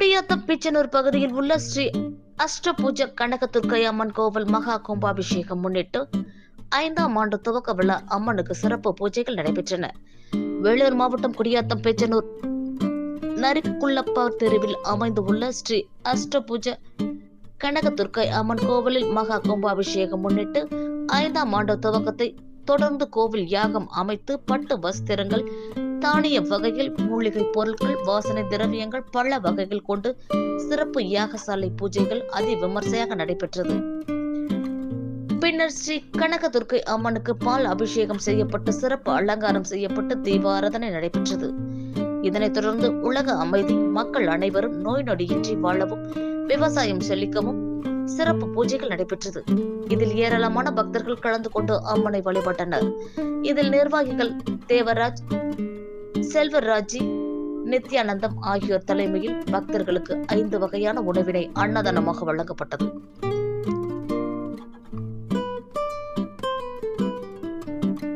பிச்சனூர் பகுதியில் உள்ள ஸ்ரீ அஷ்டபூஜ கனகதுர்க்கை அம்மன் கோவில் மகா கும்பாபிஷேகம் முன்னிட்டு ஐந்தாம் ஆண்டு துவக்க விழா அம்மனுக்கு சிறப்பு பூஜைகள் நடைபெற்றன. வேலூர் மாவட்டம் குடியாத்தம் பெச்சனூர் நரிக்குள்ளப்பா தெருவில் அமைந்துள்ள ஸ்ரீ அஷ்டபூஜ கனகதுர்க்கை அம்மன் கோவிலில் மகா கும்பாபிஷேகம் முன்னிட்டு ஐந்தாம் ஆண்டு துவக்கத்தை தொடர்ந்து கோவில் யாகம் அமைத்து பட்டு வஸ்திரங்கள் தானிய வகையில் மூலிகை பொருட்கள் வாசனை திரவியங்கள் பல வகைகள் கொண்டு சிறப்பு யாகசாலை பூஜைகள் அதி விமர்சையாக நடைபெற்றது. பின்னர் ஸ்ரீ கனகதுர்க்கை அம்மனுக்கு பால் அபிஷேகம் செய்யப்பட்டு சிறப்பு அலங்காரம் செய்யப்பட்டு தீபாராதனை நடைபெற்றது. இதனைத் தொடர்ந்து உலக அமைதி மக்கள் அனைவரும் நோய் நொடியின்றி வாழவும் விவசாயம் செழிக்கவும் சிறப்பு பூஜைகள் நடைபெற்றது. இதில் ஏராளமான பக்தர்கள் கலந்து கொண்டு அம்மனை வழிபட்டனர். இதில் நிர்வாகிகள் தேவராஜ் செல்வராஜி நித்யானந்தம் ஆகியோர் தலைமையில் பக்தர்களுக்கு ஐந்து வகையான உணவினை அன்னதானமாக வழங்கப்பட்டது.